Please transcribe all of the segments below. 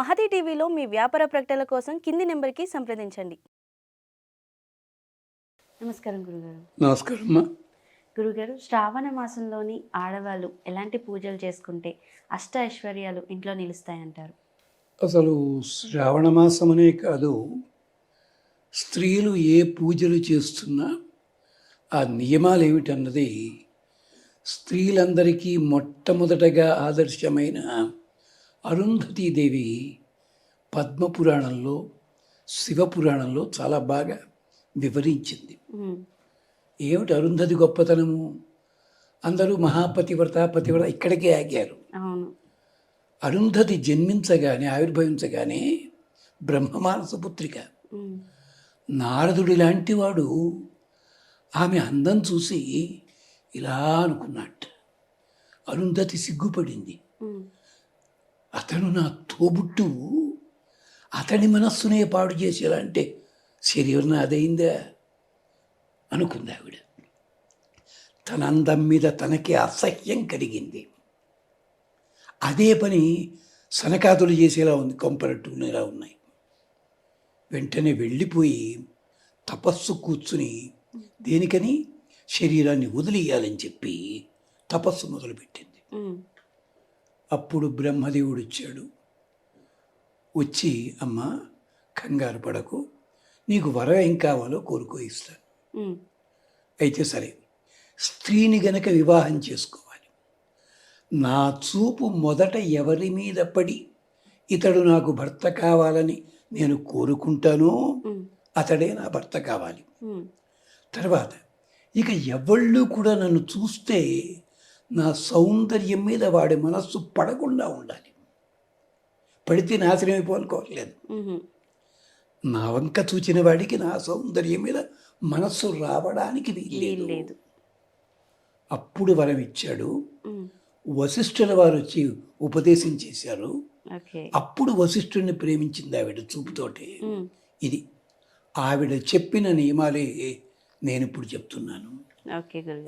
మహతి టీవీలో మీ వ్యాపార ప్రకటనల కోసం కింది నెంబర్కి సంప్రదించండి. నమస్కారం గురుగారు. నమస్కారం అమ్మా గురుగారు శ్రావణ మాసంలోని ఆడవాళ్ళు ఎలాంటి పూజలు చేసుకుంటే అష్ట ఐశ్వర్యాలు ఇంట్లో నిలుస్తాయంటారు? అసలు శ్రావణ మాసమనే కాదు స్త్రీలు ఏ పూజలు చేస్తున్నా ఆ నియమాలు ఏమిటన్నది స్త్రీలందరికీ మొట్టమొదటగా ఆదర్శమైన అరుంధతీదేవి పద్మపురాణంలో శివపురాణంలో చాలా బాగా వివరించింది. ఏమిటి అరుంధతి గొప్పతనము? అందరూ మహాపతివ్రత పతివ్రత ఇక్కడికే ఆగారు. అరుంధతి జన్మించగానే ఆవిర్భవించగానే బ్రహ్మమానస పుత్రిక. నారదుడి లాంటి వాడు ఆమె అందం చూసి ఇలా అనుకున్నట్టు అరుంధతి సిగ్గుపడింది. అతను నా తోబుట్టు. అతని మనస్సునే పాడు చేసేలా అంటే శరీరం అదైందా అనుకుంది ఆవిడ. తన అందం మీద తనకి అసహ్యం కలిగింది. అదే పని సనకాదులు చేసేలా ఉంది కొంపరట్టునేలా ఉన్నాయి. వెంటనే వెళ్ళిపోయి తపస్సు కూర్చుని దేనికని? శరీరాన్ని వదిలేయాలని చెప్పి తపస్సు మొదలుపెట్టింది. అప్పుడు బ్రహ్మదేవుడు వచ్చాడు వచ్చి అమ్మ కంగారు పడకు నీకు వరం ఏం కావాలో కోరుకో ఇస్తాను. అయితే సరే స్త్రీని గనక వివాహం చేసుకోవాలి. నా చూపు మొదట ఎవరి మీద పడి ఇతడు నాకు భర్త కావాలని నేను కోరుకుంటానో అతడే నా భర్త కావాలి. తర్వాత ఇక ఎవళ్ళు కూడా నన్ను చూస్తే నా సౌందర్యం మీద వాడి మనస్సు పడకుండా ఉండాలి. పడితే నాశనం అయిపోనుకోవట్లేదు ఉమ్, నా వంక చూచిన వాడికి నా సౌందర్యం మీద మనస్సు రావడానికి లేదు అప్పుడు వరం ఇచ్చాడు. వశిష్ఠుల వారు వచ్చి ఉపదేశం చేశారు. అప్పుడు వశిష్ఠుడిని ప్రేమించింది ఆవిడ చూపుతోటి. ఇది ఆవిడ చెప్పిన నియమాలే నేను ఇప్పుడు చెప్తున్నాను.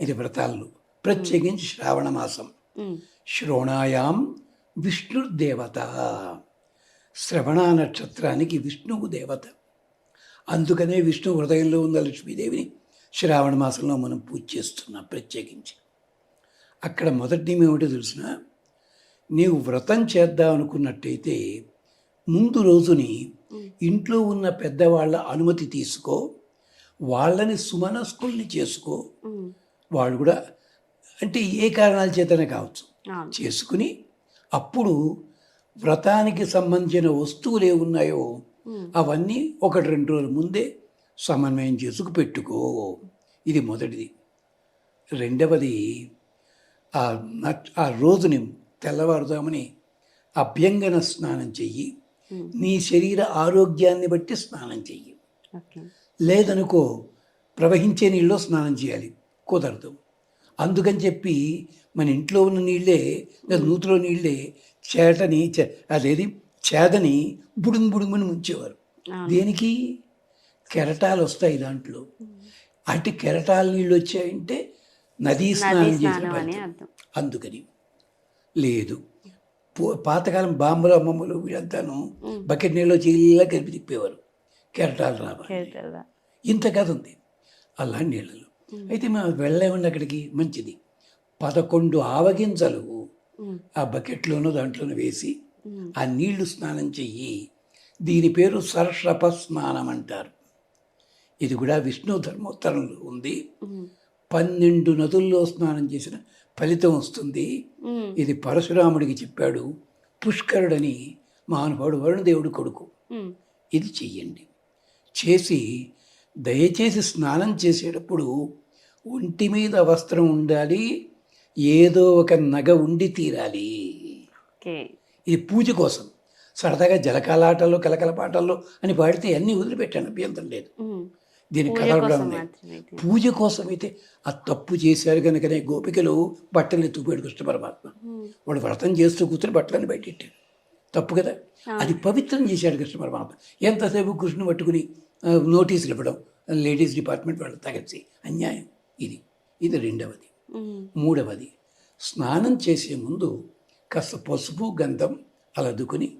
ఇది వ్రతాల్లో. ప్రత్యేకించి శ్రావణ మాసం. శ్రోణాయాం విష్ణుర్దేవత. శ్రవణ నక్షత్రానికి విష్ణువు దేవత. అందుకనే విష్ణు హృదయంలో ఉన్న లక్ష్మీదేవిని శ్రావణ మాసంలో మనం పూజ చేస్తున్నాం ప్రత్యేకించి. అక్కడ మొదటి నియమం ఏమిటో తెలిసిన? నీవు వ్రతం చేద్దాం అనుకున్నట్టయితే ముందు రోజుని ఇంట్లో ఉన్న పెద్దవాళ్ళ అనుమతి తీసుకో. వాళ్ళని సుమనస్కుల్ని చేసుకో. వాళ్ళు కూడా అంటే ఏ కారణాల చేతనే కావచ్చు. చేసుకుని అప్పుడు వ్రతానికి సంబంధించిన వస్తువులు ఏ ఉన్నాయో ఉమ్, అవన్నీ ఒకటి రెండు రోజుల ముందే సమన్వయం చేసుకు పెట్టుకో. ఇది మొదటిది. రెండవది ఆ రోజుని తెల్లవారుదామని అభ్యంగన స్నానం చెయ్యి. నీ శరీర ఆరోగ్యాన్ని బట్టి స్నానం చెయ్యి. లేదనుకో ప్రవహించే నీళ్ళలో స్నానం చేయాలి. కుదరదు. అందుకని చెప్పి మన ఇంట్లో ఉన్న నీళ్ళే లేదా నూతిలో నీళ్ళే చేటని అదేది? చేదని బుడుంగు బుడుంగుని ముంచేవారు. దేనికి? కెరటాలు వస్తాయి దాంట్లో. అటు కెరటాల నీళ్ళు వచ్చాయంటే నదీ స్నానం చేసిన అందుకని. లేదు. పాతకాలం బాంబులు అమ్మమ్మలు వీళ్ళంతాను బకెట్ నీళ్ళు చీల్లా కలిపి తిప్పేవారు. కెరటాలు రావాలి. ఇంత కథ ఉంది. అలా నీళ్ళలో. అయితే మేము వెళ్ళామండి అక్కడికి మంచిది. పదకొండు ఆవగింజలు ఆ బకెట్లోనూ దాంట్లోనూ వేసి ఆ నీళ్ళు స్నానం చెయ్యి. దీని పేరు సరస్రప స్నానం అంటారు. ఇది కూడా విష్ణు ధర్మోత్తరంలో ఉంది. పన్నెండు నదుల్లో స్నానం చేసిన ఫలితం వస్తుంది. ఇది పరశురాముడికి చెప్పాడు. పుష్కరుడని మహానుభావుడు వరుణదేవుడు కొడుకు. ఇది చెయ్యండి. చేసి దయచేసి స్నానం చేసేటప్పుడు ఒంటి మీద వస్త్రం ఉండాలి ఏదో ఒక నగ ఉండి తీరాలి. ఇది పూజ కోసం. సరదాగా జలకాలాటల్లో కలకలపాటల్లో అని పాడితే అన్నీ వదిలిపెట్టాను అభ్యంతరం లేదు. పూజ కథ కూడా. పూజ కోసం అయితే. ఆ తప్పు చేశారు కనుకనే గోపికలు బట్టలు ఎత్తుకుపోయాడు కృష్ణ పరమాత్మ. వాడు వ్రతం చేస్తూ కూర్చొని బట్టలను బయటెట్టాడు. తప్పు కదా? అది పవిత్రం చేశాడు కృష్ణ పరమాత్మ. ఎంతసేపు కృష్ణుని పట్టుకుని నోటీసులు ఇవ్వడం లేడీస్ డిపార్ట్మెంట్ వాళ్ళు తగచి అన్యాయం. ఇది. ఇది రెండవది. మూడవది స్నానం చేసే ముందు కాస్త పసుపు గంధం అలదుకుని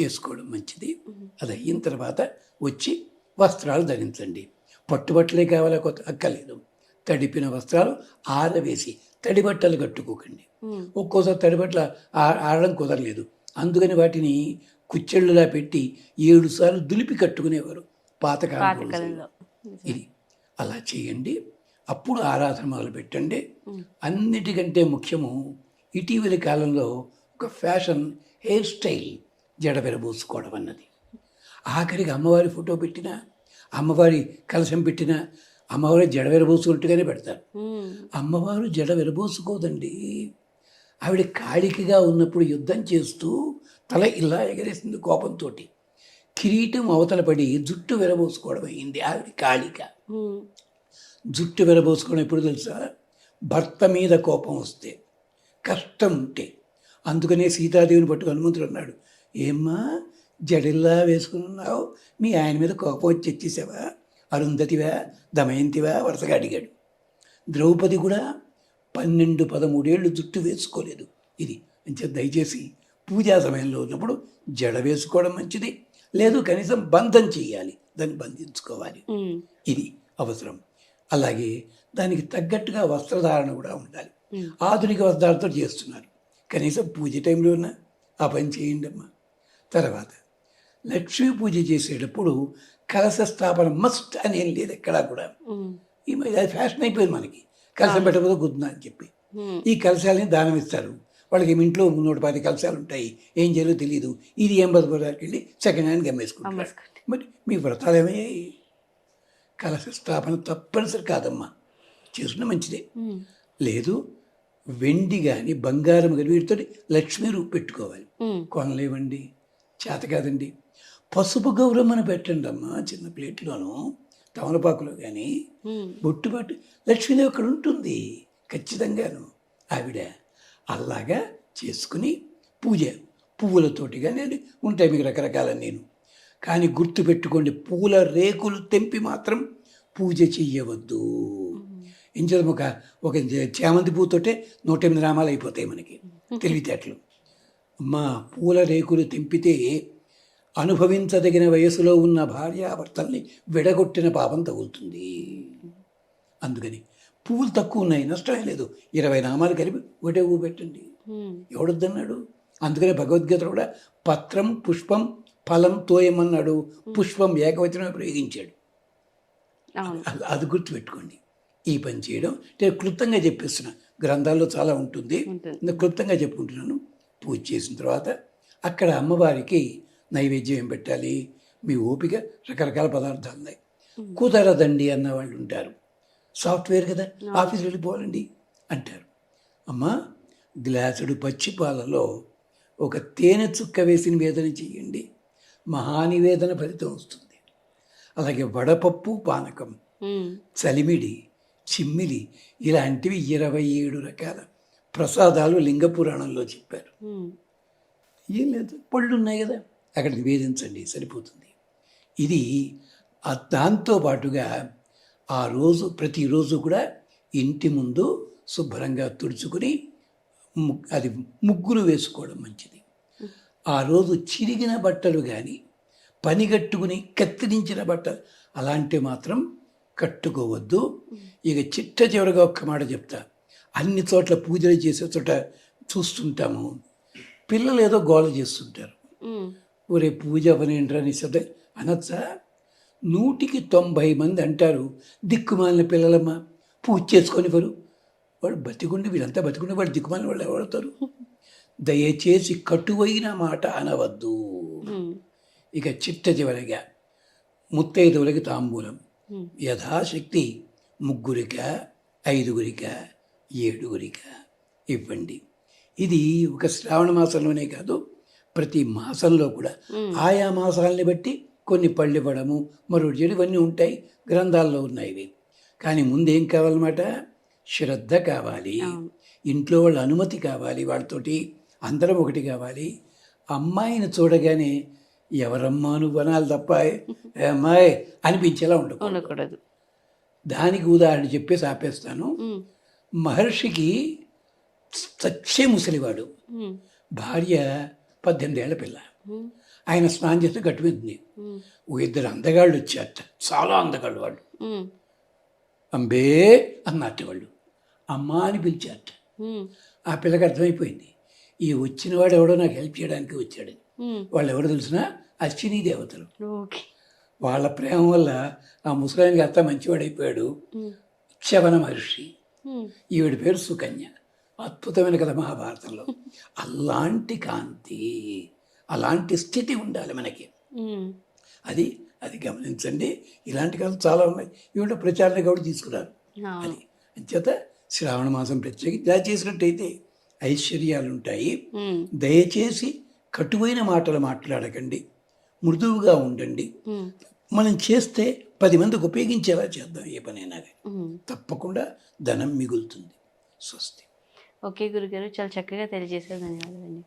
చేసుకోవడం మంచిది. అది అయిన తర్వాత వచ్చి వస్త్రాలు ధరించండి. పట్టుబట్టలే కావాలా కొత్త అక్కర్లేదు. తడిపిన వస్త్రాలు ఆరవేసి తడి బట్టలు కట్టుకోకండి. ఒక్కోసారి తడి బట్టలు ఆడడం కుదరలేదు. అందుకని వాటిని కుచ్చెళ్ళులా పెట్టి ఏడు సార్లు దులిపి కట్టుకునేవారు. పాతకాలం పాతకాలంలో. ఇది. అలా చేయండి. అప్పుడు ఆరాధన మొదలు పెట్టండి. అన్నిటికంటే ముఖ్యము ఇటీవలి కాలంలో ఒక ఫ్యాషన్ హెయిర్ స్టైల్ జడ విరబోసుకోవడం అన్నది. ఆఖరికి అమ్మవారి ఫోటో పెట్టినా అమ్మవారి కలశం పెట్టినా అమ్మవారి జడ విరబోసుకున్నట్టుగానే పెడతారు. అమ్మవారు జడ విరబోసుకోదండి. ఆవిడ కాళికగా ఉన్నప్పుడు యుద్ధం చేస్తూ తల ఇలా ఎగరేసింది కోపంతో కిరీటం అవతల పడి జుట్టు విరబోసుకోవడం అయింది ఆవిడ కాళిక. జుట్టు విరబోసుకోవడం ఎప్పుడు తెలుసా? భర్త మీద కోపం వస్తే కష్టం ఉంటే. అందుకనే సీతాదేవిని పట్టు హనుమంతుడు అన్నాడు ఏమ్మా జడిల్లా వేసుకుని ఉన్నావు? మీ ఆయన మీద కోపం వచ్చి వచ్చేసావా అరుంధతివా? దమయంతివా? వరుసగా అడిగాడు. ద్రౌపది కూడా పన్నెండు పదమూడేళ్ళు జుట్టు వేసుకోలేదు. ఇది అంచే దయచేసి పూజా సమయంలో ఉన్నప్పుడు జడ వేసుకోవడం మంచిది. లేదు కనీసం బంధం చేయాలి దాన్ని బంధించుకోవాలి. ఇది అవసరం. అలాగే దానికి తగ్గట్టుగా వస్త్రధారణ కూడా ఉండాలి. ఆధునిక వస్త్రాలతో చేస్తున్నారు. కనీసం పూజ టైంలో ఉన్న ఆ పని చేయండి అమ్మా. తర్వాత లక్ష్మీ పూజ చేసేటప్పుడు కలశ స్థాపన మస్ట్ అని ఏం లేదు ఎక్కడా కూడా. ఈ అది ఫ్యాషన్ అయిపోయింది మనకి. కలశం పెట్టకపోతే గుద్దునా అని చెప్పి. ఈ కలశాలని దానం ఇస్తారు. వాళ్ళకి ఇంట్లో నూట పది కలశాలు ఉంటాయి. ఏం చేయాలో తెలియదు ఇది ఏం బతుకోవడానికి వెళ్ళి సెకండ్ హ్యాండ్ గమ్మేసుకుంటారు. మరి మీ వ్రతాలు ఏమయ్యాయి? కలశ స్థాపన తప్పనిసరి కాదమ్మా. చేసుకున్న మంచిదే. లేదు వెండి కానీ బంగారం కానీ వీటితో లక్ష్మీ రూపు పెట్టుకోవాలి. కొనలేవండి చేత కాదండి. పసుపు గౌరమ్మను పెట్టండి అమ్మా చిన్న ప్లేట్లోను తమలపాకులో కానీ బొట్టుబాటు. లక్ష్మీదేవి అక్కడ ఉంటుంది ఖచ్చితంగాను. ఆవిడ అలాగా చేసుకుని పూజ. పువ్వులతోటి కానీ ఉంటాయి మీకు రకరకాల నేను. కానీ గుర్తు పెట్టుకోండి పూల రేకులు తెంపి మాత్రం పూజ చెయ్యవద్దు. ఇంచేత ఒక ఒక చామంతి పూతోటే నూట ఎనిమిది నామాలు అయిపోతాయి మనకి తెలివితేటలు. మా పూల రేకులు తెంపితే అనుభవించదగిన వయసులో ఉన్న భార్యాభర్తల్ని విడగొట్టిన పాపం తగులుతుంది. అందుకని పువ్వులు తక్కువ ఉన్నాయి నష్టమే లేదు. ఇరవై నామాలు కలిపి ఒకటే పువ్వు పెట్టండి ఎవడొద్దన్నాడు? అందుకనే భగవద్గీత కూడా పత్రం పుష్పం ఫలం తోయమన్నాడు పుష్పం ఏకవచనమే ప్రయోగించాడు. అది- గుర్తుపెట్టుకోండి. ఈ పని చేయడం నేను క్లుప్తంగా చెప్పేస్తున్నా. గ్రంథాల్లో చాలా ఉంటుంది. నేను క్లుప్తంగా చెప్పుకుంటున్నాను. పూజ చేసిన తర్వాత అక్కడ అమ్మవారికి నైవేద్యం ఏం పెట్టాలి? మీ ఓపిక రకరకాల పదార్థాలు ఉన్నాయి. కుదరదండి అన్న వాళ్ళు ఉంటారు. సాఫ్ట్వేర్ కదా ఆఫీస్ వెళ్ళిపోవాలండి అంటారు. అమ్మా గ్లాసుడు పచ్చి పాలలో ఒక తేనె చుక్క వేసి నివేదన చేయండి. మహానివేదన ఫలితం వస్తుంది. అలాగే వడపప్పు పానకం చలిమిడి చిమ్మిలి ఇలాంటివి ఇరవై ఏడు రకాల ప్రసాదాలు లింగ పురాణంలో చెప్పారు. ఏం లేదు పళ్ళు ఉన్నాయి కదా అక్కడ నివేదించండి సరిపోతుంది. ఇది దాంతో పాటుగా ఆ రోజు ప్రతిరోజు కూడా ఇంటి ముందు శుభ్రంగా తుడుచుకుని అది ముగ్గులు వేసుకోవడం మంచిది. ఆ రోజు చిరిగిన బట్టలు కానీ పనిగట్టుకుని కత్తిరించిన బట్టలు అలాంటివి మాత్రం కట్టుకోవద్దు. ఇక చిట్ట చివరిగా ఒక్క మాట చెప్తా. అన్ని చోట్ల పూజలు చేసే చోట చూస్తుంటాము. పిల్లలు ఏదో గోల చేస్తుంటారు. ఒరే పూజ పని ఏంట్రా నిశ్శబ్ద అనొచ్చా? నూటికి తొంభై మంది అంటారు దిక్కుమాలిన పిల్లలమ్మ పూజ చేసుకొని వారు వాడు బతికుండి వీళ్ళంతా బతికుండి వాడు దిక్కుమాలిన వాళ్ళు ఎవడతారు దయచేసి కటువైన మాట అనవద్దు. ఇక చిట్ట చివరిగా ముత్తైదువులకి తాంబూలం. యథాశక్తి ముగ్గురిక ఐదుగురిక ఏడుగురిక ఇవ్వండి. ఇది ఒక శ్రావణ మాసంలోనే కాదు ప్రతి మాసంలో కూడా. ఆయా మాసాలని బట్టి కొన్ని పళ్ళు ఇవ్వడము మరొకటి చెడు ఇవన్నీ ఉంటాయి గ్రంథాల్లో ఉన్నాయి ఇవి. కానీ ముందేం కావాలన్నమాట? శ్రద్ధ కావాలి. ఇంట్లో వాళ్ళ అనుమతి కావాలి వాళ్ళతోటి. అందరం ఒకటి కావాలి. అమ్మాయిని చూడగానే ఎవరమ్మా నువ్వు అనాలి తప్ప "ఏ అమ్మాయి అనిపించేలా ఉండకూడదు. దానికి ఉదాహరణ చెప్పేసి ఆపేస్తాను. మహర్షికి సచ్చే ముసలివాడు. భార్య పద్దెనిమిదేళ్ళ పిల్ల. ఆయన స్నానం చేస్తే గట్టుమింది ఉమ్, ఓ ఇద్దరు అందగాళ్ళు వచ్చారట. చాలా అందగాళ్ళు వాళ్ళు. అంబే అన్నట్టు వాళ్ళు. అమ్మ అని పిలిచారట. ఆ పిల్లకి అర్థమైపోయింది. ఈ వచ్చినవాడు ఎవడో నాకు హెల్ప్ చేయడానికి వచ్చాడు. వాళ్ళు ఎవరు తెలిసినా? అశ్విని దేవతలు. వాళ్ళ ప్రేమ వల్ల ఆ ముసలాయనకి అత్త మంచివాడైపోయాడు. శవన మహర్షి. ఈవిడ పేరు సుకన్య. అద్భుతమైన కథ మహాభారతంలో. అలాంటి కాంతి అలాంటి స్థితి ఉండాలి మనకి. అది అది గమనించండి. ఇలాంటి కథలు చాలా ఉన్నాయి. ఈవిడ ప్రచారణ కూడా తీసుకున్నారు. అది. అంచేత శ్రావణ మాసం ప్రత్యేకించి ఇలా చేసినట్టయితే ఐశ్వర్యాలు ఉంటాయి ఉమ్, దయచేసి కటువైన మాటలు మాట్లాడకండి. మృదువుగా ఉండండి. మనం చేస్తే పది మందికి ఉపయోగించేలా చేద్దాం ఏ పనైనా. తప్పకుండా ధనం మిగులుతుంది. స్వస్తి. ఓకే గురుగారు చాలా చక్కగా తెలియజేశారు. ధన్యవాదాలండి.